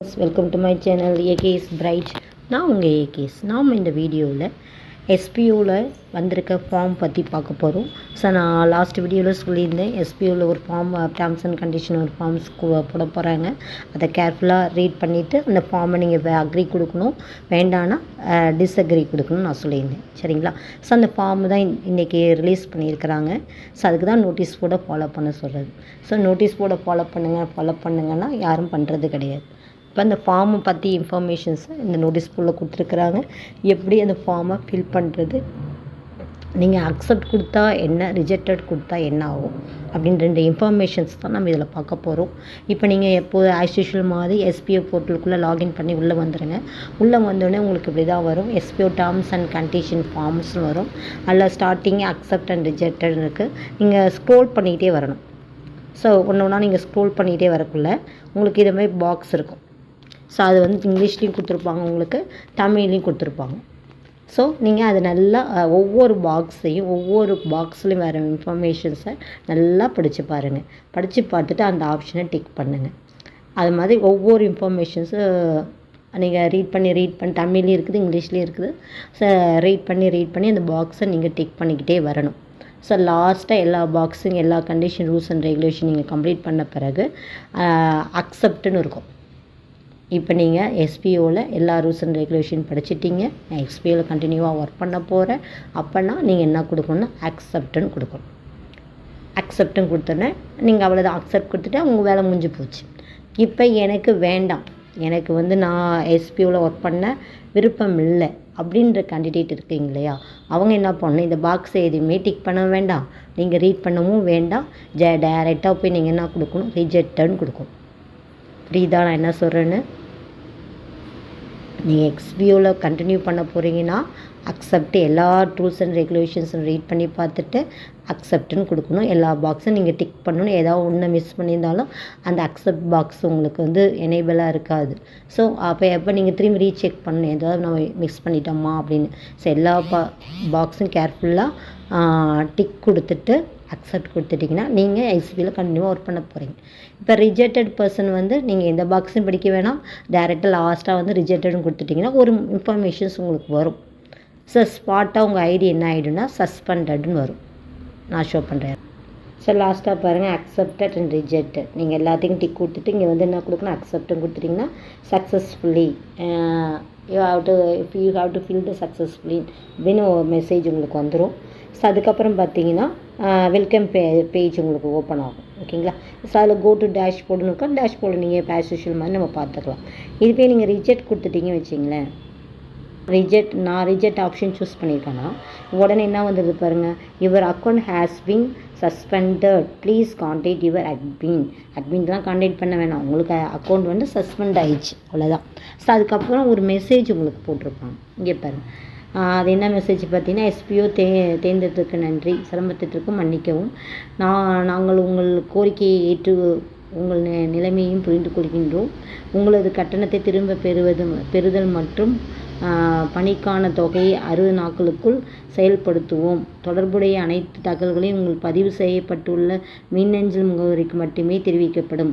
Welcome to my channel AKS pride நான் உங்கள் AKS நாம் இந்த வீடியோவில் எஸ்பியூவில் வந்திருக்க ஃபார்ம் பற்றி பார்க்க போகிறோம் ஸோ நான் லாஸ்ட் வீடியோவில் சொல்லியிருந்தேன் எஸ்பியூவில் ஒரு ஃபார்ம் டேர்ம்ஸ் அண்ட் கண்டிஷன் ஒரு ஃபார்ம்ஸ் போட போகிறாங்க அதை கேர்ஃபுல்லாக ரீட் பண்ணிவிட்டு அந்த ஃபார்மை நீங்கள் அக்ரி கொடுக்கணும். வேண்டான்னா டிஸ்அக்ரி கொடுக்கணும்னு நான் சொல்லியிருந்தேன். சரிங்களா? ஸோ அந்த ஃபார்ம் தான் இன்றைக்கி ரிலீஸ் பண்ணியிருக்கிறாங்க. ஸோ அதுக்கு தான் நோட்டீஸ் போர்டை ஃபாலோ பண்ண சொல்கிறது ஸோ நோட்டீஸ் போர்டை ஃபாலோ பண்ணுங்கள் ஃபாலோ பண்ணுங்கன்னா யாரும் பண்ணுறது கிடையாது. இப்போ அந்த ஃபார்மை பற்றி இன்ஃபர்மேஷன்ஸை இந்த நோட்டீஸ் போர்டில் கொடுத்துருக்குறாங்க. எப்படி அந்த ஃபார்மை ஃபில் பண்ணுறது நீங்கள் அக்செப்ட் கொடுத்தா என்ன ரிஜெக்டட் கொடுத்தா என்ன ஆகும்? அப்படின்னு ரெண்டு இன்ஃபர்மேஷன்ஸ் தான் நம்ம இதில் பார்க்க போகிறோம் இப்போ நீங்கள் எப்போது ஆஸ் யூஷுவல் மாதிரி எஸ்பிஓ போர்ட்டலுக்குள்ளே லாகின் பண்ணி உள்ளே வந்துடுங்க உள்ளே வந்தோடனே உங்களுக்கு இப்படி தான் வரும். எஸ்பிஓ டேர்ம்ஸ் அண்ட் கண்டிஷன் ஃபார்ம்ஸ்னு வரும். அதில் ஸ்டார்டிங் அக்செப்ட் அண்ட் ரிஜெக்டட் இருக்குது நீங்கள் ஸ்க்ரோல் பண்ணிக்கிட்டே வரணும். ஸோ ஒன்று ஒன்றா நீங்கள் ஸ்க்ரோல் பண்ணிக்கிட்டே வரக்குள்ளே உங்களுக்கு இது மாதிரி பாக்ஸ் இருக்கும். ஸோ அது வந்து இங்கிலீஷ்லேயும் கொடுத்துருப்பாங்க உங்களுக்கு தமிழ்லேயும் கொடுத்துருப்பாங்க. ஸோ நீங்கள் அதை நல்லா ஒவ்வொரு பாக்ஸையும் ஒவ்வொரு பாக்ஸ்லையும் வர இன்ஃபர்மேஷன்ஸை நல்லா படித்து பாருங்கள் படித்து பார்த்துட்டு அந்த ஆப்ஷனை டிக் பண்ணுங்கள் அது மாதிரி ஒவ்வொரு இன்ஃபர்மேஷன்ஸு நீங்கள் ரீட் பண்ணி ரீட் பண்ணி தமிழ்லேயும் இருக்குது இங்கிலீஷ்லேயும் இருக்குது. ஸோ ரீட் பண்ணி ரீட் பண்ணி அந்த பாக்ஸை நீங்கள் டிக் பண்ணிக்கிட்டே வரணும். ஸோ லாஸ்ட்டாக எல்லா பாக்ஸும் எல்லா கண்டிஷன் ரூல்ஸ் அண்ட் ரெகுலேஷன் நீங்கள் கம்ப்ளீட் பண்ண பிறகு அக்செப்ட்னு இருக்கும். இப்போ நீங்கள் எஸ்பிஓவில் எல்லா ரூல்ஸ் அண்ட் ரெகுலேஷன் படிச்சிட்டீங்க. நான் எஸ்பிஓவில் கண்டினியூவாக ஒர்க் பண்ண போகிறேன் அப்போனா நீங்கள் என்ன கொடுக்கணும்னா அக்செப்ட்னு கொடுக்கணும். அக்செப்ட்னு கொடுத்தோன்னே நீங்கள் அவ்வளோதான். அக்செப்ட் கொடுத்துட்டு உங்கள் வேலை முடிஞ்சு போச்சு. இப்போ எனக்கு வேண்டாம். எனக்கு வந்து நான் எஸ்பிஓவில் ஒர்க் பண்ண விருப்பம் இல்லை அப்படின்ற கேண்டிடேட் இருக்கீங்க இல்லையா? அவங்க என்ன பண்ணணும்? இந்த பாக்ஸை எதுவுமே டிக் பண்ண வேண்டாம். நீங்கள் ரீட் பண்ணவும் வேண்டாம். ஜ டைரெக்டாக போய் நீங்கள் என்ன கொடுக்கணும்? ரிஜெக்டன்னு கொடுக்கணும். புரியுதா? நான் என்ன சொல்கிறேன்னு நீங்கள் எக்ஸ்பியூவில் கண்டினியூ பண்ண போகிறீங்கன்னா அக்செப்ட் எல்லா ரூல்ஸ் அண்ட் ரெகுலேஷன்ஸும் ரீட் பண்ணி பார்த்துட்டு அக்செப்ட்னு கொடுக்கணும். எல்லா பாக்ஸும் நீங்கள் டிக் பண்ணணும். ஏதாவது ஒன்று மிஸ் பண்ணியிருந்தாலும் அந்த அக்செப்ட் பாக்ஸ் உங்களுக்கு வந்து எனேபிளாக இருக்காது. ஸோ அப்போ எப்போ நீங்கள் திரும்பி ரீசெக் பண்ணணும்? ஏதாவது நம்ம மிஸ் பண்ணிட்டோமா அப்படின்னு. ஸோ எல்லா பா பாக்ஸும் கேர்ஃபுல்லாக டிக் கொடுத்துட்டு அக்செப்ட் கொடுத்துட்டிங்கன்னா நீங்கள் ஐசிபியில் கண்டினியூவாக ஒர்க் பண்ண போகிறீங்க இப்போ ரிஜெக்டட் பர்சன் வந்து நீங்கள் எந்த பாக்ஸும் படிக்க வேணாம். டேரெக்டாக லாஸ்ட்டாக வந்து ரிஜெக்டட்னு கொடுத்துட்டிங்கன்னா ஒரு இன்ஃபர்மேஷன்ஸ் உங்களுக்கு வரும். ஸோ ஸ்பாட்டாக உங்கள் ஐடி என்ன ஆகிடும்னா சஸ்பெண்டட்னு வரும். நான் ஷோ பண்ணுறேன் ஸோ லாஸ்ட்டாக பாருங்கள் அக்செப்டட் அண்ட் ரிஜெக்டட் நீங்கள் எல்லாத்தையும் டிக் கொடுத்துட்டு இங்கே வந்து என்ன கொடுக்கணும்? அக்செப்டும் கொடுத்துட்டிங்கன்னா successfully you have to if you have to fill the successfully அப்படின்னு ஒரு மெசேஜ் உங்களுக்கு வந்துடும் ஸோ அதுக்கப்புறம் பார்த்தீங்கன்னா வெல்கம் பே பேஜ் உங்களுக்கு ஓப்பன் ஆகும். ஓகேங்களா ஸோ அதில் கோ டு டேஷ் போர்டுன்னு இருக்கா? டேஷ் போர்டு நீங்கள் பேஸ் யூஷுவல் மாதிரி நம்ம பார்த்துக்கலாம். இதுவே நீங்கள் ரிஜெக்ட் கொடுத்துட்டிங்கன்னு வச்சிங்களேன். ரிஜெக்ட் நான் ரிஜெக்ட் ஆப்ஷன் சூஸ் பண்ணியிருக்கேன்னா உடனே என்ன வந்துடுது பாருங்கள் your account has been suspended please contact your admin அட்மின்லாம் contact பண்ண வேணாம். உங்களுக்கு அக்கௌண்ட் வந்து சஸ்பெண்ட் ஆயிடுச்சு. அவ்வளோதான் ஸோ அதுக்கப்புறம் ஒரு மெசேஜ் உங்களுக்கு போட்டிருப்பாங்க. இங்கே பாருங்க. அது என்ன மெசேஜ் பார்த்தீங்கன்னா எஸ்பிஓ தே தேர்ந்தெடுத்ததுக்கு நன்றி. சிரமத்திற்கும் மன்னிக்கவும். நான் நாங்கள் உங்கள் கோரிக்கையை ஏற்று உங்கள் நி- நிலைமையையும் புரிந்து கொள்கின்றோம். உங்களது கட்டணத்தை திரும்ப பெறுவது பெறுதல் மற்றும் பணிக்கான தொகையை அறுபது நாட்களுக்குள் செயல்படுத்துவோம். தொடர்புடைய அனைத்து தகவல்களையும் உங்கள் பதிவு செய்யப்பட்டுள்ள மின்னஞ்சல் முகவரிக்கு மட்டுமே தெரிவிக்கப்படும்.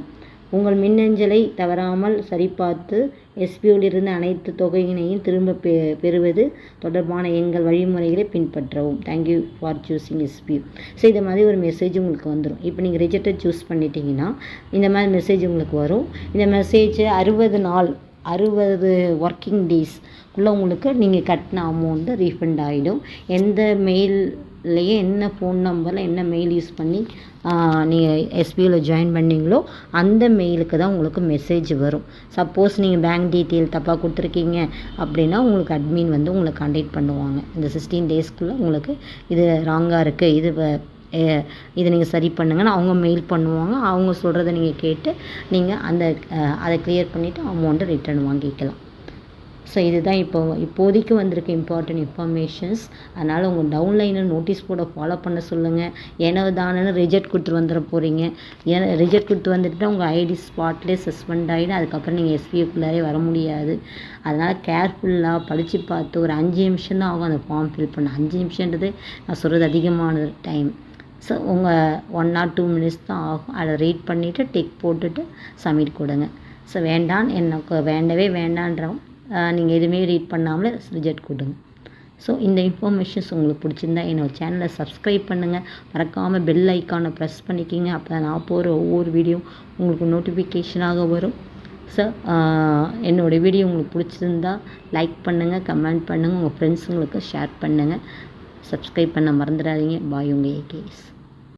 உங்கள் மின்னஞ்சலை தவறாமல் சரிபார்த்து எஸ்பியூலிருந்து அனைத்து தொகையினையும் திரும்ப பெ பெறுவது தொடர்பான எங்கள் வழிமுறைகளை பின்பற்றவும். Thank you for choosing SPU so இந்த மாதிரி ஒரு மெசேஜ் உங்களுக்கு வந்துடும் இப்போ நீங்கள் ரிஜெக்டட் சூஸ் பண்ணிட்டீங்கன்னா இந்த மாதிரி மெசேஜ் உங்களுக்கு வரும். இந்த மெசேஜ் அறுபது நாள் அறுபது ஒர்க்கிங் டேஸ்க்குள்ளே உங்களுக்கு நீங்கள் கட்டின அமௌண்ட்டு ரீஃபண்ட் ஆகிடும் எந்த மெயில்லையே என்ன ஃபோன் நம்பரில் என்ன மெயில் யூஸ் பண்ணி நீங்கள் எஸ்பியில் ஜாயின் பண்ணீங்களோ அந்த மெயிலுக்கு தான் உங்களுக்கு மெசேஜ் வரும். சப்போஸ் நீங்கள் பேங்க் டீட்டெயில் தப்பாக கொடுத்துருக்கீங்க அப்படின்னா உங்களுக்கு அட்மின் வந்து உங்களை கான்டாக்ட் பண்ணுவாங்க. இந்த சிக்ஸ்டீன் டேஸ்க்குள்ளே உங்களுக்கு இது ராங்காக இருக்குது இது வ- இதை நீங்கள் சரி பண்ணுங்கன்னு அவங்க மெயில் பண்ணுவாங்க. அவங்க சொல்கிறத நீங்கள் கேட்டு நீங்கள் அந்த அதை கிளியர் பண்ணிவிட்டு அமௌண்ட்டை ரிட்டர்ன் வாங்கிக்கலாம். ஸோ இதுதான் இப்போ இப்போதைக்கு வந்திருக்க இம்பார்ட்டன்ட் இன்ஃபர்மேஷன்ஸ் அதனால் உங்கள் டவுன்லைனில் நோட்டீஸ் போர்டை ஃபாலோ பண்ண சொல்லுங்கள் ஏனோ தானன்னு ரிஜெக்ட் கொடுத்துட்டு வந்துட போகிறீங்க ஏன்னா ரிஜெக்ட் கொடுத்து வந்துட்டு உங்கள் ஐடி ஸ்பாட்லேயே சஸ்பெண்ட் ஆகிடும் அதுக்கப்புறம் நீங்கள் எஸ்பிஎஃப்குள்ளாரே வர முடியாது. அதனால் கேர்ஃபுல்லாக படித்து பார்த்து ஒரு அஞ்சு நிமிஷம் தான் ஆகும் அந்த ஃபார்ம் ஃபில் பண்ண. அஞ்சு நிமிஷன்றது நான் சொல்கிறது அதிகமான டைம் ஸோ உங்கள் ஒன் ஆர் டூ மினிட்ஸ் தான் ஆகும். அதை ரீட் பண்ணிவிட்டு டிக் போட்டுட்டு சப்மிட் கொடுங்க. ஸோ வேண்டாம் எனக்கு வேண்டவே வேண்டான்றவங்க நீங்கள் எதுவுமே ரீட் பண்ணாமலே ரிஜெக்ட் கொடுங்க. ஸோ இந்த இன்ஃபர்மேஷன்ஸ் உங்களுக்கு பிடிச்சிருந்தா என்னோட சேனலை சப்ஸ்கிரைப் பண்ணுங்கள் மறக்காமல் பெல் ஐக்கானை ப்ரெஸ் பண்ணிக்கிங்க. அப்போ தான் நான் போகிற ஒவ்வொரு வீடியோ உங்களுக்கு நோட்டிஃபிகேஷனாக வரும். ஸோ என்னோடய வீடியோ உங்களுக்கு பிடிச்சிருந்தா லைக் பண்ணுங்கள் கமெண்ட் பண்ணுங்கள் உங்கள் ஃப்ரெண்ட்ஸுங்களுக்கு ஷேர் பண்ணுங்கள் சப்ஸ்கிரைப் பண்ண மறந்துடாதீங்க. பாய் உங்கள் ஏகேஸ்